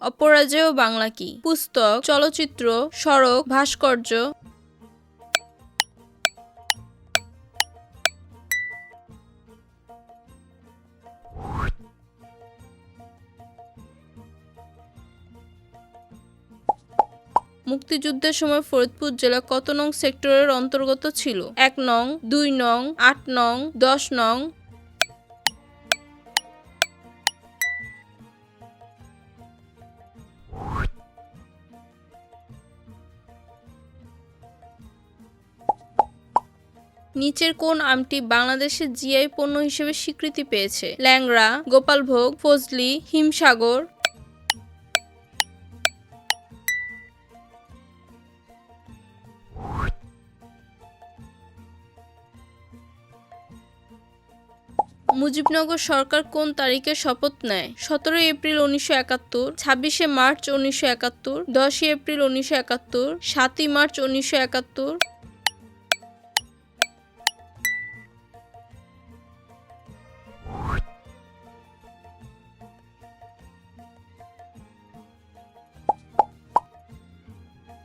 অপরাজেয় বাংলা কি? পুস্তক, চলচ্চিত্র, সড়ক, ভাস্কর্য। মুক্তিযুদ্ধের সময় ফরিদপুর জেলা কত নং সেক্টরের অন্তর্গত ছিল? এক নং, দুই নং, আট নং, দশ নং নিচের কোন আমটি বাংলাদেশের জিআই পণ্য হিসেবে স্বীকৃতি পেয়েছে? ল্যাংড়া, গোপালভোগ, ফজলি, হিমসাগর। মুজিবনগর সরকার কোন তারিখে শপথ নেয়? সতেরোই এপ্রিল উনিশশো একাত্তর, ছাব্বিশে মার্চ উনিশশো একাত্তর, দশই এপ্রিল উনিশশো একাত্তর, সাতই মার্চ উনিশশো একাত্তর।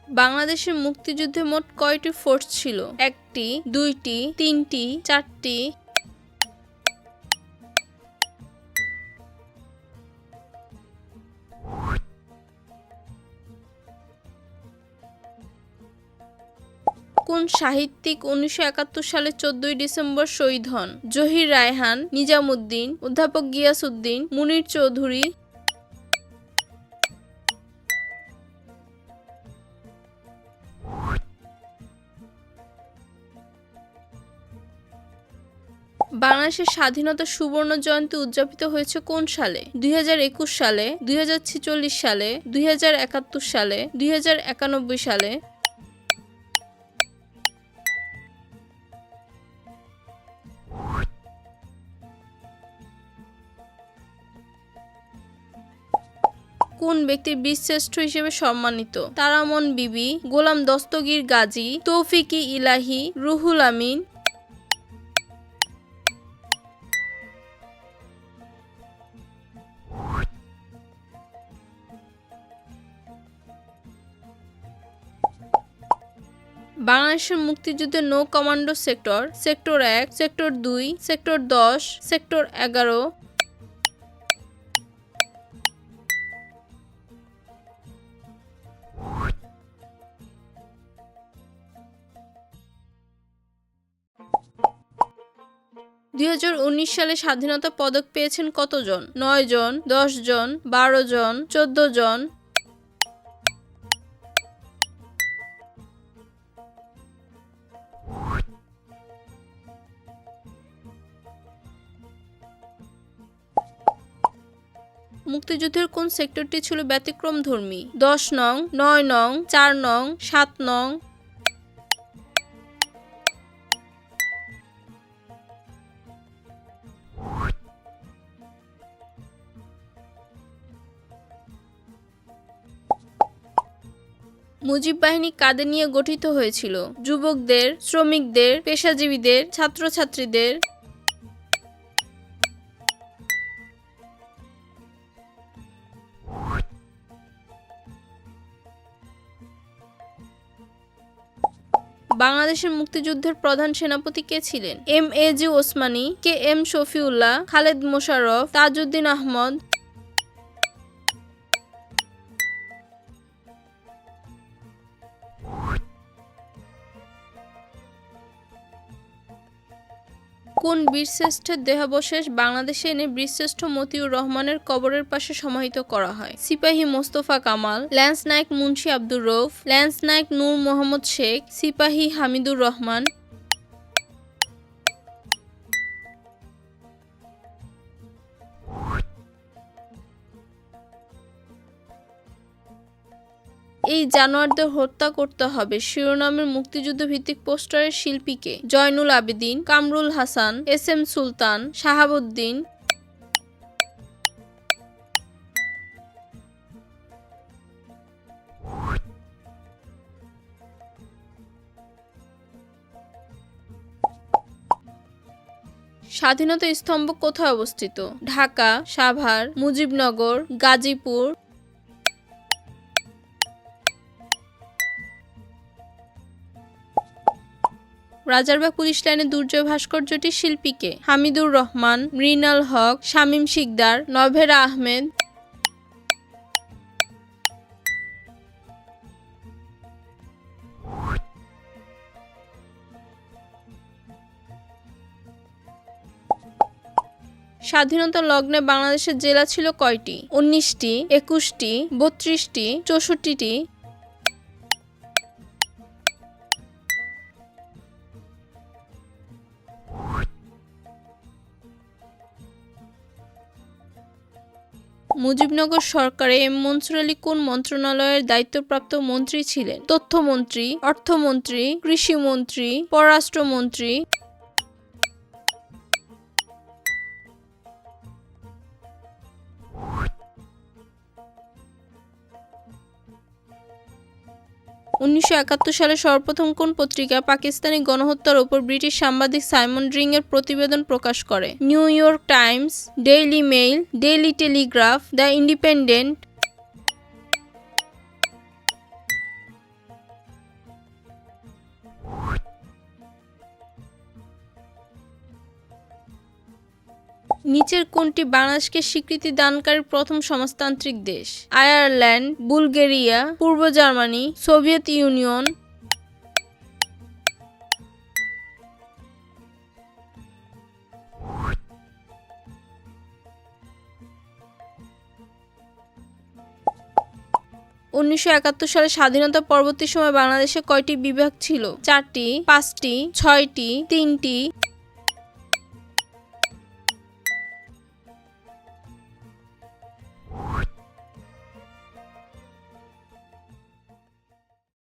বাংলাদেশের মুক্তিযুদ্ধে মোট কয়টি ফোর্স ছিল? একটি, দুইটি, তিনটি, চারটি? কোন সাহিত্যিক উনিশশো একাত্তর সালে চোদ্দই ডিসেম্বর শহীদ হন? জহির রায়হান, নিজামুদ্দিন, অধ্যাপক গিয়াসউদ্দিন, মুনির চৌধুরী বাংলাদেশের স্বাধীনতা সুবর্ণ জয়ন্তী উদযাপিত হয়েছে কোন সালে? দুই হাজার একুশ সালে, দুই সালে দুই সালে দুই সালে। কোন ব্যক্তির বীরশ্রেষ্ঠ হিসেবে সম্মানিত? তারামন বিবি, গোলাম দস্তগীর গাজী তৌফিকি ইলাহি রুহুল আমিন বাংলাদেশের মুক্তিযুদ্ধের নৌ কমান্ডো সেক্টর সেক্টর এক সেক্টর দুই সেক্টর দশ সেক্টর এগারো। দুই সালে স্বাধীনতা পদক পেয়েছেন কতজন? নয় জন দশ জন বারো জন চোদ্দ জন মুক্তিযুদ্ধের কোন সেক্টরটি ছিল ব্যতিক্রম ধর্মী দশ নং, নয় নং, চার নং, সাত নং। মুজিব বাহিনী কাদের নিয়ে গঠিত হয়েছিল। যুবকদের, শ্রমিকদের, পেশাজীবীদের, ছাত্রছাত্রীদের বাংলাদেশের মুক্তিযুদ্ধের প্রধান সেনাপতি কে ছিলেন? M A G Osmani, K M Shafiullah, Khaled Musharraf, Tajuddin Ahmad কোন বীরশ্রেষ্ঠের দেহাবশেষ বাংলাদেশে এনে বীরশ্রেষ্ঠ মতিউর রহমানের কবরের পাশে সমাহিত করা হয়। সিপাহী মোস্তফা কামাল, ল্যান্স নায়ক মুন্সি আব্দুর রৌফ ল্যান্স নায়ক নূর মোহাম্মদ শেখ, সিপাহী হামিদুর রহমান এই জানোয়ারদের হত্যা করতে হবে শিরোনামের মুক্তিযুদ্ধ ভিত্তিক পোস্টারের শিল্পীকে। Zainul Abedin, Qamrul Hasan, S M Sultan, Shahabuddin. স্বাধীনতা স্তম্ভ কোথায় অবস্থিত? ঢাকা, সাভার, মুজিবনগর, গাজীপুর। রাজারবাগ পুলিশ লাইনে দুর্জয় ভাস্কর্যটির শিল্পীকে। হামিদুর রহমান, মৃণাল হক, শামীম শিকদার, নভেরা আহমেদ। স্বাধীনতা লগ্নে বাংলাদেশের জেলা ছিল কয়টি? উনিশটি, একুশটি, বত্রিশটি, চৌষট্টিটি মুজিবনগর সরকারে মনসুর আলী কোন মন্ত্রণালয়ের দায়িত্বপ্রাপ্ত মন্ত্রী ছিলেন? তথ্যমন্ত্রী অর্থমন্ত্রী কৃষিমন্ত্রী পররাষ্ট্রমন্ত্রী উনিশশো একাত্তর সালে সর্বপ্রথম কোন পত্রিকা পাকিস্তানি গণহত্যার ওপর ব্রিটিশ সাংবাদিক সাইমন ড্রিং এর প্রতিবেদন প্রকাশ করে? New York Times, Daily Mail, Daily Telegraph, the Independent নিচের কোনটি বাংলাদেশকে স্বীকৃতি দানকারী প্রথম সমাজতান্ত্রিক দেশ? আয়ারল্যান্ড, বুলগেরিয়া, পূর্ব জার্মানি, সোভিয়েত ইউনিয়ন। উনিশশো একাত্তর সালে স্বাধীনতা পরবর্তী সময় বাংলাদেশে কয়টি বিভাগ ছিল? চারটি, পাঁচটি, ছয়টি, তিনটি